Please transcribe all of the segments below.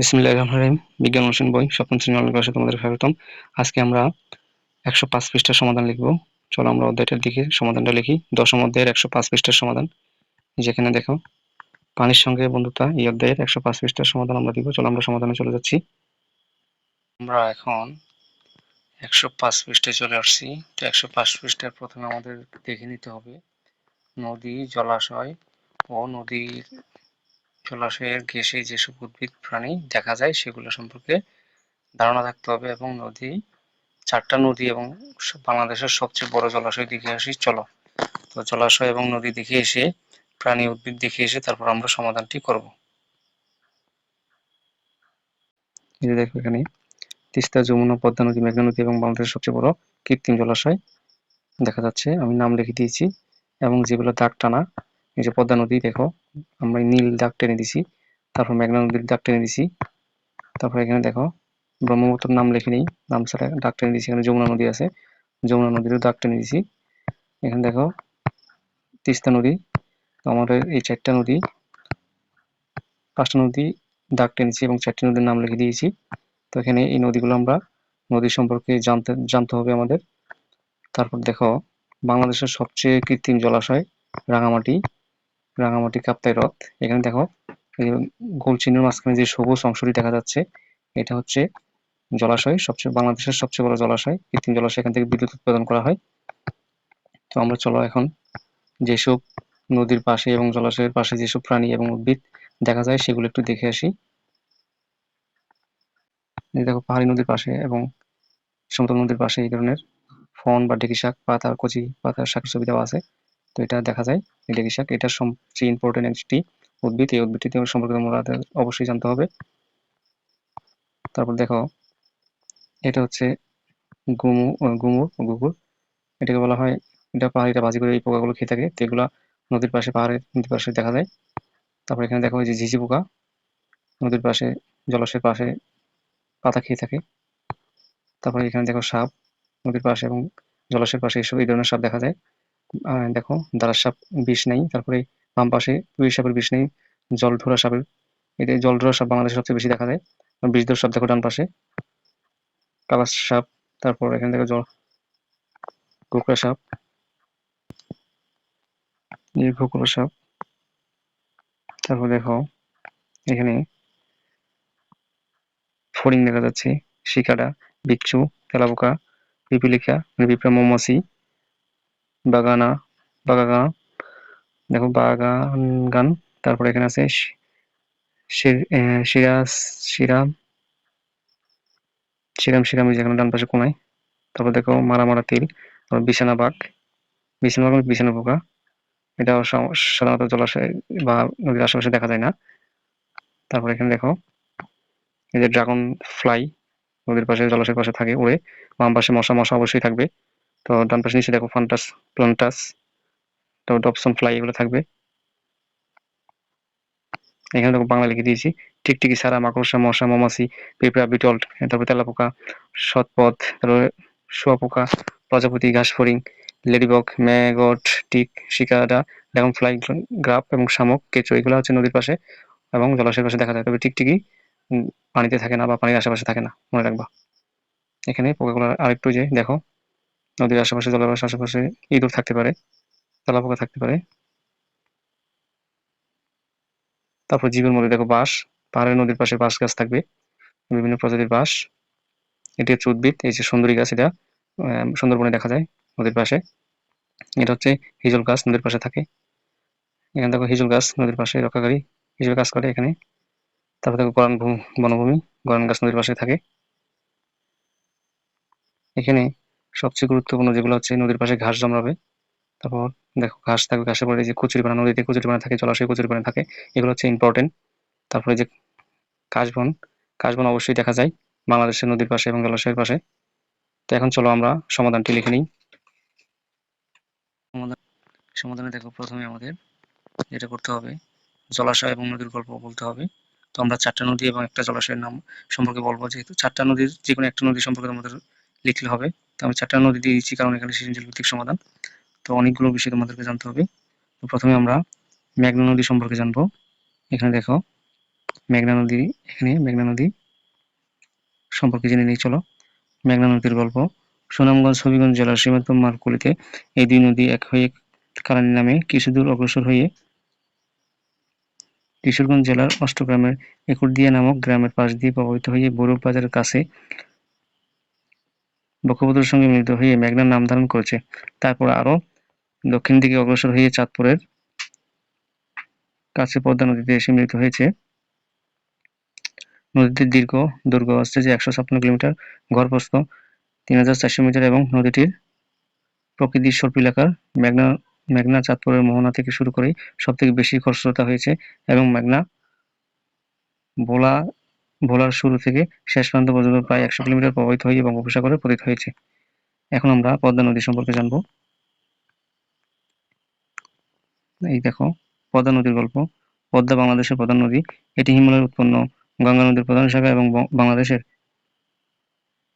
বিসমিল্লাহির রহমানির রহিম। বিজ্ঞান অনুশীলন বই সপ্তম শ্রেণি অনলাইন ক্লাসে তোমাদের স্বাগতম। আজকে আমরা একশো পাঁচ পৃষ্ঠার সমাধান লিখব। চলো আমরা অধ্যায়টার দিকে সমাধানটা লিখি। দশম অধ্যায়ের একশো পাঁচ পৃষ্ঠার সমাধান। যেখানে দেখো, পানির সঙ্গে বন্ধুতা, এই অধ্যায়ের একশো পাঁচ পৃষ্ঠার সমাধান আমরা দিব। চলো আমরা সমাধানে চলে যাচ্ছি। আমরা এখন একশো পাঁচ পৃষ্ঠায় চলে আসছি। তো একশো পাঁচ পৃষ্ঠার প্রথমে আমাদের দেখে নিতে হবে, নদী, জলাশয় ও নদীর জলাশয়ের ঘেঁষে যেসব উদ্ভিদ, প্রাণী দেখা যায়, সেগুলো সম্পর্কে ধারণা থাকতে হবে এবং নদী, চারটা নদী এবং বাংলাদেশের সবচেয়ে বড় জলাশয় দেখে আসি, চলো। তো জলাশয় এবং নদী দেখে এসে, প্রাণী, উদ্ভিদ দেখে এসে তারপর আমরা সমাধানটি করব। এই দেখো এখানে, তিস্তা যমুনা, পদ্মা নদী, মেঘনা নদী এবং বাংলাদেশের সবচেয়ে বড় কৃত্রিম জলাশয় দেখা যাচ্ছে। আমি নাম লিখে দিয়েছি এবং যেগুলো দাগ টানা এই যে পদ্মা নদী, দেখো। আমরা নীল দাগ টেনে দিছি। তারপর মেঘনা নদীর দাগ টেনে দিছি। তারপর এখানে দেখো ব্রহ্মপুত্র নাম লিখে নিই। নাম ছাড়া দাগ টেনে দিছি। এখানে যমুনা নদী আছে। যমুনা নদীরও দাগ টেনে দিছি। এখানে দেখো, তিস্তা নদী। আমাদের এই চারটা নদী, পাঁচটা নদী দাগ টেনেছি এবং চারটি নদীর নাম লিখে দিয়েছি। তো এখানে এই নদীগুলো আমরা নদী সম্পর্কে জানতে জানতে হবে আমাদের। তারপর দেখো, বাংলাদেশের সবচেয়ে কৃত্রিম জলাশয় রাঙামাটি। রাঙামাটি কাপ্তাই হ্রদ। এখানে দেখো গোল চিহ্নের মাঝখানে যে সবুজ অংশটি দেখা যাচ্ছে, এটা হচ্ছে জলাশয়, সবচেয়ে বাংলাদেশের সবচেয়ে বড় জলাশয়। কৃত্রিম জলাশয় এখান থেকে বিদ্যুৎ উৎপাদন করা হয়। তো আমরা চলো এখন যেসব নদীর পাশে এবং জলাশয়ের পাশে যেসব প্রাণী এবং উদ্ভিদ দেখা যায়, সেগুলো একটু দেখে আসি। দেখো, পাহাড়ি নদীর পাশে এবং সমতল নদীর পাশে এই ধরনের ফন বা ডেকি শাক পাতা, কচি পাতার শাকের ছবি দেওয়া আছে। তো এটা দেখা যায় এই ডেকি শাক এটা সবচেয়ে ইম্পর্টেন্ট একটি উদ্ভিদ, এই উদ্ভিদটি সম্পর্কে আমাদের অবশ্যই জানতে হবে। তারপর দেখো, এটা হচ্ছে গুমু গুমুর, গুগুর। এটাকে বলা হয়, এটা পাহাড়িটা ভাজি করে এই পোকাগুলো খেয়ে থাকে, তো এগুলো নদীর পাশে, পাহাড়ের নদীর পাশে দেখা যায়। তারপর এখানে দেখো যে ঝিঝি পোকা, নদীর পাশে, জলাশয়ের পাশে পাতা খেয়ে থাকে। তারপরে এখানে দেখো সাপ, নদীর পাশে এবং জলাশয়ের পাশে এসব এই ধরনের সাপ দেখা যায়। দেখো দাঁড়ার সাপ বিষ নেই, তারপরে বাম পাশে পুলিশ সাপের বিষ নেই জল ধরা সাপের এটা জল ধরা সাপ বাংলাদেশে সবচেয়ে বেশি দেখা যায় বিষ ধর সাপ দেখো ডান পাশে কালার সাপ, তারপর এখানে দেখো জল কুকড়া সাপ কুকুর সাপ, তারপর দেখো এখানে ফড়িং দেখা যাচ্ছে শিকাডা বিচ্ছু, তেলাপোকা, পিপিলিকা পিঁপড়া মৌমাছি। বাগানা বাগাগা দেখো বাগান গান, তারপর এখানে আছে সিরাজ সিরাম সিরাম সিরাম যেখানে ডান পাশে কোনায়। তারপর দেখো মারা মারা তিল, তারপর বিছানা বাঘ। বিছানা বাঘ বিছানা পোকা। এটা সাধারণত জলাশয় বা নদীর আশেপাশে দেখা যায় না। তারপর এখানে দেখো এই যে ড্রাগন ফ্লাই, নদীর পাশে, জলাশয়ের পাশে থাকে, উড়ে। বাম পাশে মশা মশা অবশ্যই থাকবে। তো ডান পাশে নিচে দেখো ফান্টাস প্লান্টাস তো ডপসন ফ্লাই এগুলো থাকবে। এখানে দেখো বাংলা লিখে দিয়েছি। টিকটিকি, সারা মাকড়সা, মশা, মমাছি, পিঁপড়া, বিটল, তারপর তেলাপোকা, সৎপথ, তারপরে শুয়াপোকা, প্রজাপতি ঘাস ফড়িং লেডিবক ম্যাগট, টিক, শিকারা ড্রাগন ফ্লাই গ্রাফ এবং শামুক, কেঁচো, এগুলো হচ্ছে নদীর পাশে এবং জলাশয়ের পাশে দেখা যায়। তবে টিকটিকি পানিতে থাকে না বা পানির আশেপাশে থাকে না, মনে রাখবা। এখানে পোকাগুলো আরেকটু যে দেখো নদীর আশেপাশে, জলাশয়ের আশেপাশে ইঁদুর থাকতে পারে, তেলাপোকা থাকতে পারে। তারপর জীবের মধ্যে দেখো বাঁশ, পাহাড়ের নদীর পাশে বাঁশ গাছ থাকবে, বিভিন্ন প্রজাতির বাঁশ। এটি হচ্ছে উদ্ভিদ, এই যে সুন্দরী গাছ এটা সুন্দরবনে দেখা যায় নদীর পাশে। এটা হচ্ছে হিজল গাছ নদীর পাশে থাকে। এখানে দেখো হিজল গাছ নদীর পাশে রক্ষাকারী হিসেবে কাজ করে এখানে। তারপর দেখো গরান বনভূমি, গরান গাছ নদীর পাশে থাকে। এখানে সবচেয়ে গুরুত্বপূর্ণ যেগুলো হচ্ছে নদীর পাশে ঘাস জমরাবে। তারপর দেখো, ঘাস থাকবে ঘাসের পরে যে কচুরিপানা, নদীতে কচুরিপানা থাকে, জলাশয়ে কচুরিপানা থাকে, এগুলো হচ্ছে ইম্পর্টেন্ট তারপরে যে কাশবন কাশবন অবশ্যই দেখা যায় বাংলাদেশের নদীর পাশে এবং জলাশয়ের পাশে। তো এখন চলো আমরা সমাধানটি লিখে নিই। সমাধানে দেখো প্রথমে আমাদের যেটা করতে হবে, জলাশয় এবং নদীর গল্প বলতে হবে। তো আমরা চারটা নদী এবং একটা জলাশয়ের নাম সম্পর্কে বলব, যেহেতু চারটা নদীর যে কোনো একটা নদী সম্পর্কে আমাদের লিখলে হবে। তো আমি চারটা নদী দিয়ে দিচ্ছি, কারণ এখানে সৃজনশীল ভিত্তিক সমাধান। তো অনেকগুলো বিষয় তোমাদেরকে জানতে হবে। তো প্রথমে আমরা মেঘনা নদী সম্পর্কে জানব। এখানে দেখো, মেঘনা নদী, এখানে মেঘনা নদী সম্পর্কে জেনে নিই, চলো। মেঘনা নদীর গল্প। সুনামগঞ্জ, হবিগঞ্জ জেলার সীমান্ত মার্কুলিতে এই দুই নদী এক হয়ে কালানি নামে কিছুদূর অগ্রসর হয়ে কিশোরগঞ্জ জেলার অষ্টগ্রামের একুরদিয়া নামক গ্রামের পাশ দিয়ে প্রবাহিত হয়ে বরুপ বাজারের কাছে বক্ষপত্রের সঙ্গে মিলিত হয়ে মেঘনার নাম ধারণ করেছে। তারপর আরও দক্ষিণ দিকে অগ্রসর হয়ে চাঁদপুরের কাছে পদ্মা নদীতে এসে মিলিত হয়েছে। নদীটির দীর্ঘ দৈর্ঘ্য আসছে যে একশো ছাপ্পান্ন কিলোমিটার গড়প্রস্থ তিন হাজার চারশো মিটার এবং নদীটির প্রকৃতির স্বল্প এলাকার মেঘনা মেঘনা চাঁদপুরের মোহনা থেকে শুরু করে সব থেকে বেশি খরস্রোতা হয়েছে এবং মেঘনা, ভোলা ভোলার শুরু থেকে শেষ প্রান্ত পর্যন্ত প্রায় একশো কিলোমিটার প্রবাহিত হয়ে বঙ্গোপসাগরে পতিত হয়েছে। এখন আমরা পদ্মা নদী সম্পর্কে জানব। এই দেখো, পদ্মা নদীর গল্প। পদ্মা বাংলাদেশের প্রধান নদী। এটি হিমালয়ের উৎপন্ন গঙ্গা নদীর প্রধান শাখা এবং বাংলাদেশের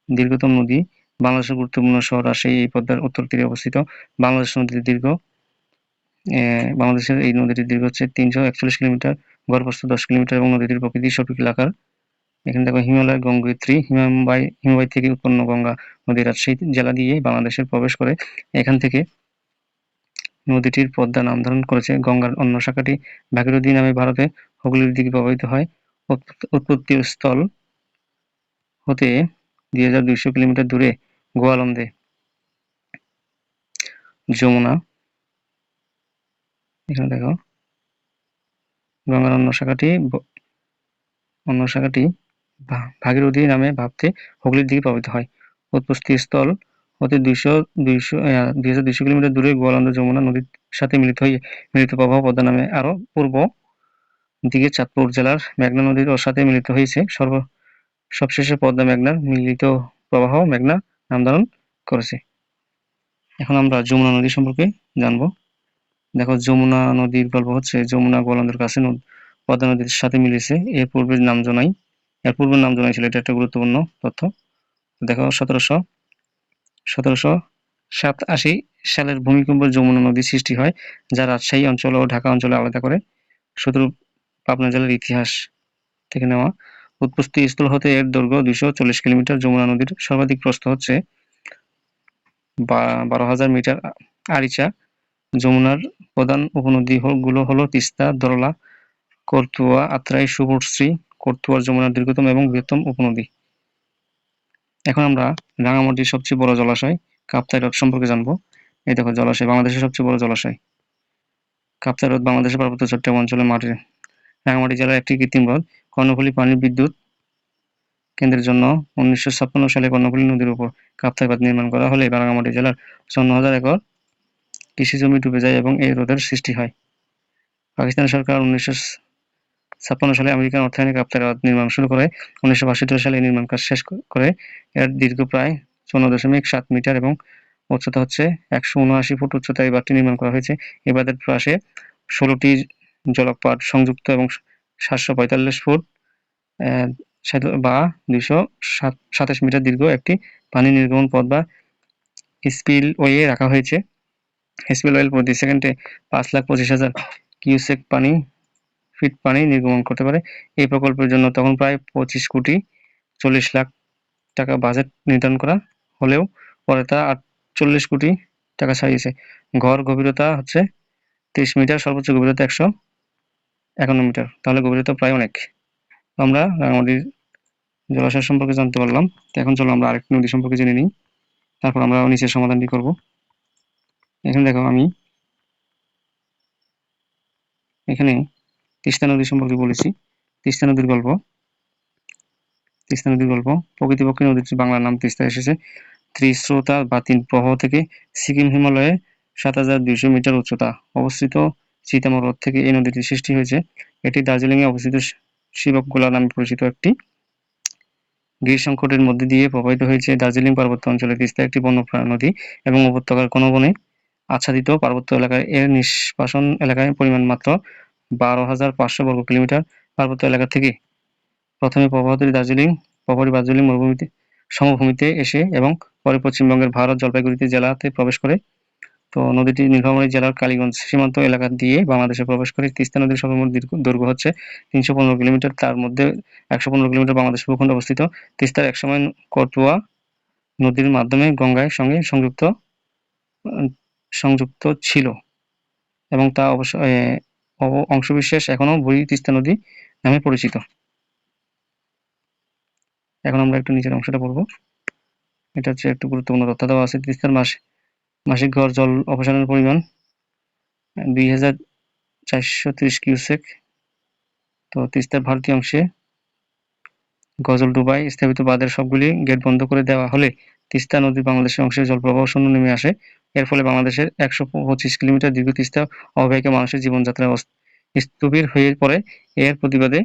দীর্ঘতম নদী। বাংলাদেশের গুরুত্বপূর্ণ শহর রাজশাহী, এই পদ্মার উত্তর তীরে অবস্থিত। বাংলাদেশ নদীর দীর্ঘ। বাংলাদেশের এই নদীটির দীর্ঘ হচ্ছে তিনশো একচল্লিশ কিলোমিটার গড়প্রস্থ দশ কিলোমিটার এবং নদীটির প্রকৃতি সঠিক এলাকার। এখানে দেখো হিমালয় গঙ্গোত্রী, হিমাবাই হিমাবাই থেকে উৎপন্ন গঙ্গা নদী রাজশাহী জেলা দিয়ে বাংলাদেশের প্রবেশ করে। এখান থেকে নদীটির পদ্মা নাম ধারণ করেছে গঙ্গার অন্য শাখাটি ভাগীরথী নামে ভারতে হুগলির দিকে প্রবাহিত হয়। উৎপত্তি স্থল হতে দুই হাজার দুইশো কিলোমিটার দূরে গোয়ালন্দে। যমুনা। এখানে দেখো গঙ্গার অন্য শাখাটি অন্য শাখাটি ভাগীরথী নামে ভাবতে হুগলির দিকে প্রবাহিত হয়। উৎপত্তি স্থল হতে দুইশো দুইশো দুই হাজার দুইশো কিলোমিটার দূরে গোয়ালন্দ যমুনা নদীর সাথে মিলিত হয়ে, মিলিত প্রবাহ পদ্মা নামে আরও পূর্ব দিকে চাঁদপুর জেলার মেঘনা নদীর সাথে মিলিত হয়েছে। সর্ব, সবশেষে পদ্মা মেঘনার মিলিত প্রবাহ মেঘনা নাম ধারণ করেছে। এখন আমরা যমুনা নদী সম্পর্কে জানব। দেখো, যমুনা নদীর গল্প হচ্ছে, যমুনা গোয়ালন্দের কাছে পদ্মা নদীর সাথে মিলেছে। এর পূর্বের নাম জনাই এর পূর্বের নাম জনাই ছিল এটা একটা গুরুত্বপূর্ণ তথ্য। দেখো, সতেরোশো সতেরোশো সাতাশি সালের ভূমিকম্পে যমুনা নদী সৃষ্টি হয় যা রাজশাহী অঞ্চল ও ঢাকা অঞ্চলে আলাদা করে শুধু পাবনা জেলার ইতিহাস থেকে নেওয়া। উৎপত্তি স্থল হতে এর দৈর্ঘ্য দুইশো চল্লিশ কিলোমিটার, যমুনা নদীর সর্বাধিক প্রস্থ হচ্ছে বারো হাজার মিটার আরিচা। যমুনার প্রধান উপনদী গুলো হলো তিস্তা, দরলা, করতুয়া, আত্রাই সুবর্শ্রী করতুয়ার যমুনার দীর্ঘতম এবং বৃহত্তম উপনদী। এখন আমরা রাঙামাটির সবচেয়ে বড় জলাশয় কাপ্তাই হ্রদ সম্পর্কে জানব। এই দেখো, জলাশয় বাংলাদেশের সবচেয়ে বড় জলাশয়। কাপ্তাই হ্রদ বাংলাদেশের পার্বত্য চট্টগ্রাম অঞ্চলের মাটির রাঙামাটি জেলার একটি কৃত্রিম হ্রদ, কর্ণফুলী পানি বিদ্যুৎ কেন্দ্রের জন্য উনিশশো ছাপ্পান্ন সালে কর্ণফুলী নদীর উপর কাপ্তাই বাঁধ নির্মাণ করা হলে রাঙামাটি জেলার চন্ন হাজার একর কৃষি জমি ডুবে যায় এবং এই হ্রদের সৃষ্টি হয়। পাকিস্তান সরকার উনিশশো ছাপ্পান্ন সালে আমেরিকান অর্থায়নে কাপ্তাই হ্রদ নির্মাণ শুরু করে উনিশশো বাষট্টি সালে নির্মাণ কাজ শেষ করে। এর দীর্ঘ প্রায় চৌন্ন দশমিক সাত মিটার এবং উচ্চতা হচ্ছে একশো উনআশি ফুট উচ্চতা এই নির্মাণ করা হয়েছে। এই বাঁধের পাশে ষোলোটি জলপাত সংযুক্ত এবং সাতশো পঁয়তাল্লিশ ফুট বা দুইশো সাতাশ মিটার দীর্ঘ একটি পানি নির্গমন পথ বা স্পিল ওয়ে রাখা হয়েছে। স্পিল ওয়েল প্রতি সেকেন্ডে পাঁচ লাখ পঁচিশ হাজার কিউসেক পানি ফিট পানি নির্গমন করতে পারে। এই প্রকল্পের জন্য তখন প্রায় পঁচিশ কোটি চল্লিশ লাখ টাকা বাজেট নির্ধারণ করা হলেও পরে তা আটচল্লিশ কোটি টাকা ছাড়িয়েছে। ঘর গভীরতা হচ্ছে তিরিশ মিটার, সর্বোচ্চ গভীরতা একশো একান্ন মিটার। তাহলে গভীরতা প্রায় অনেক। আমরা রাঙামাটির জলাশয় সম্পর্কে জানতে পারলাম। তো এখন চলো আমরা আরেকটি নদী সম্পর্কে জেনে নিই। তারপর আমরা নিচের সমাধানটি করব। এখানে দেখো আমি এখানে তিস্তা নদী সম্পর্কে বলেছি। তিস্তা নদীর গল্প। তিস্তা নদীর গল্প। প্রকৃতিপক্ষে নদীটি বাংলার নাম তিস্তা এসেছে। ত্রিস্রোতা বা তিন প্রবাহ থেকে সিকিম হিমালয়ে সাত হাজার দুইশো মিটার উচ্চতা অবস্থিত চিতামর হ্রদ থেকে এই নদীটি সৃষ্টি হয়েছে। এটি দার্জিলিংয়ে অবস্থিত শিবকগোলা নামে পরিচিত একটি। গির সংকটের মধ্যে দিয়ে প্রবাহিত হয়েছে দার্জিলিং পার্বত্য অঞ্চলে তিস্তা একটি বন্যপ্রাণ নদী এবং উপত্যকার কোনো বনে আচ্ছাদিত পার্বত্য এলাকায় এর নিষ্কাশন এলাকায় পরিমাণ মাত্র বারো হাজার পাঁচশো বর্গ কিলোমিটার পার্বত্য এলাকা থেকে প্রথমে প্রবাহতী দার্জিলিং প্রপারি দার্জিলিং মরুভূমিতে, সমভূমিতে এসে এবং পরে পশ্চিমবঙ্গের ভারত জলপাইগুড়িতে জেলাতে প্রবেশ করে। তো নদীটি নীলফামারী জেলার কালীগঞ্জ সীমান্ত এলাকা দিয়ে বাংলাদেশে প্রবেশ করে। তিস্তা নদীর সর্বমোট দীর্ঘ- দৈর্ঘ্য হচ্ছে তিনশো পনেরো কিলোমিটার। তার মধ্যে একশো পনেরো কিলোমিটার বাংলাদেশ ভূখণ্ডে অবস্থিত। তিস্তার একসময় কটুয়া নদীর মাধ্যমে গঙ্গায় সঙ্গে সংযুক্ত সংযুক্ত ছিল এবং তা অবশ্য অংশবিশেষ এখনও বুড়ি তিস্তা নদী নামে পরিচিত। এখন আমরা একটু নিচের অংশটা পড়ব। এটা হচ্ছে একটু গুরুত্বপূর্ণ তথ্য দেওয়া আছে। তিস্তার মাস, মাসিক গড় জল অপসারণের পরিমাণ দুই হাজার চারশো ত্রিশ তো তিস্তার ভারতীয় অংশে গজল ডুবাই স্থাপিত বাঁধের সবগুলি গেট বন্ধ করে দেওয়া হলে তিস্তা নদী বাংলাদেশের অংশে জলপ্রবাহ শূন্য নেমে আসে। এর ফলে বাংলাদেশের একশো পঁচিশ কিলোমিটার দীর্ঘ তিস্তা অববাহিকা মানুষের জীবনযাত্রা স্থবির হয়ে পড়ে। এর প্রতিবাদে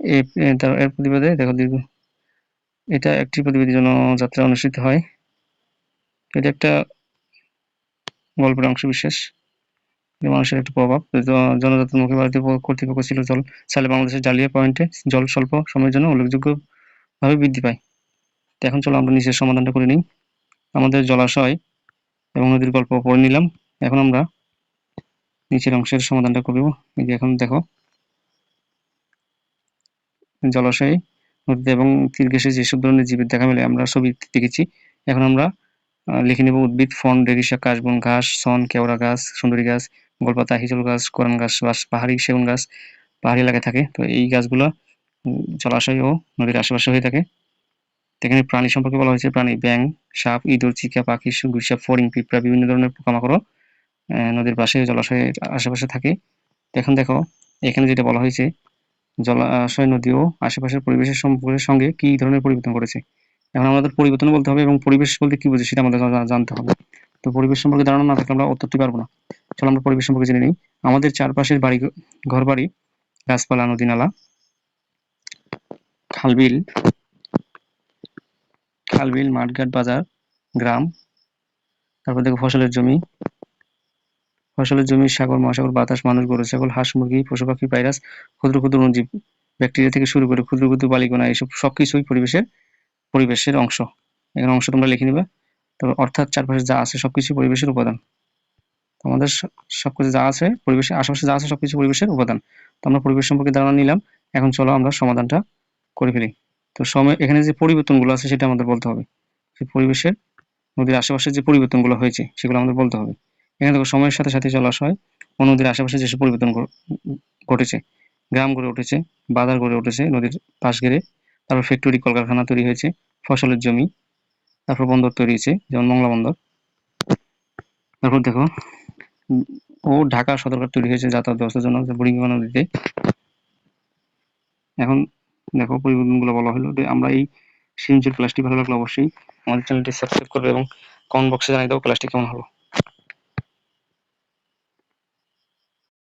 এর প্রতিবাদে, দেখো দীর্ঘ, এটা একটি প্রতিবাদী জনযাত্রা অনুষ্ঠিত হয়। এটা একটা গল্পের অংশ বিশেষ মানুষের একটা প্রভাব। জনজাতির মুখে ভারতীয় কর্তৃপক্ষ ছিল জল, সালে বাংলাদেশের জালিয়া পয়েন্টে জল স্বল্প সময়ের জন্য উল্লেখযোগ্যভাবে বৃদ্ধি পায়। তো এখন চলো আমরা নিচের সমাধানটা করে নিই। আমাদের জলাশয় এবং নদীর গল্প পড়ে নিলাম। এখন আমরা নিচের অংশের সমাধানটা করব এই যে এখন দেখো। জলাশয়ে, নদীতে এবং তীর ঘেঁষে যেসব ধরনের জীবের দেখা মেলে, আমরা ছবি দেখেছি। এখন আমরা লিখে নেব উদ্ভিদ ফন রেগিসা কাশবন, ঘাস সন কেওড়া গাছ, সুন্দরী গাছ গোলপাতা হিজল গাছ, কোরান গাছ, বাস, পাহাড়ি সেগুন গাছ, পাহাড়ি এলাকায় থাকে। তো এই গাছগুলো জলাশয় ও নদীর আশেপাশে হয়ে থাকে। এখানে প্রাণী সম্পর্কে বলা হয়েছে, প্রাণী ব্যাং সাপ, ইঁদুর, চিকা, পাখি গুইসা, ফড়িং, পিঁপড়া, বিভিন্ন ধরনের পোকামাকড়ও নদীর পাশে জলাশয়ের আশেপাশে থাকে। এখন দেখো, এখানে যেটা বলা হয়েছে, জলাশয় নদী ও আশেপাশের পরিবেশের সম্পর্কের সঙ্গে কি ধরনের পরিবর্তন করেছে? এখন আমাদের পরিবর্তন বলতে হবে এবং পরিবেশ বলতে কি বুঝে সেটা আমাদের জানতে হবে। তো পরিবেশ সম্পর্কে ধারণা না থাকলে আমরা উত্তরটি পারব না। চলো আমরা পরিবেশ সম্পর্কে জেনে নিই। আমাদের চারপাশের বাড়ি ঘর বাড়ি গাছপালা, নদী, নালা, খালবিল খালবিল, মাঠঘাট, বাজার, গ্রাম, তারপর দেখো ফসলের জমি। ফসলের জমি, সাগর, মহাসাগর, বাতাস, মানুষ, গরু, ছাগল, হাঁস, মুরগি, পশু পাখি, ভাইরাস, ক্ষুদ্র ক্ষুদ্র অণুজীব ব্যাকটেরিয়া থেকে শুরু করে ক্ষুদ্র ক্ষুদ্র বালিকণা এইসব সবকিছুই পরিবেশের পরিবেশের অংশ। এখানে অংশ তোমরা লিখে নিবে। তবে অর্থাৎ চারপাশে যা আছে সবকিছু পরিবেশের উপাদান। আমাদের স- সবকিছু যা আছে পরিবেশের আশেপাশে যা আছে সবকিছু পরিবেশের উপাদান। তো আমরা পরিবেশ সম্পর্কে ধারণা নিলাম, এখন চলো আমরা সমাধানটা করে ফেলি। তো সময় এখানে যে পরিবর্তনগুলো আছে সেটা আমাদের বলতে হবে। যে পরিবেশের, নদীর আশেপাশে যে পরিবর্তনগুলো হয়েছে, সেগুলো আমাদের বলতে হবে। এখানে দেখো, সময়ের সাথে সাথে জলাশয় ও নদীর আশেপাশে যেসব পরিবর্তন ঘটেছে, গ্রাম গড়ে উঠেছে, বাজার গড়ে উঠেছে, নদীর পাশ ঘেরে, তারপর ফ্যাক্টরি কলকারখানা তৈরি হয়েছে, ফসলের জমি, তারপর বন্দর তৈরি হয়েছে, যেমন মংলা বন্দর। তারপর দেখো ও ঢাকা সদরঘাট তৈরি হয়েছে যাতায়াত ব্যবস্থার জন্য বুড়িগঙ্গা নদীতে এখন দেখো পরিবর্তনগুলো বলা হলো যে আমরা এই সিরিঞ্জের ক্লাসটি ভালো লাগলে অবশ্যই আমাদের চ্যানেলটি সাবস্ক্রাইব করবে এবং কমেন্ট বক্সে জানিয়ে দাও ক্লাসটি কেমন হলো।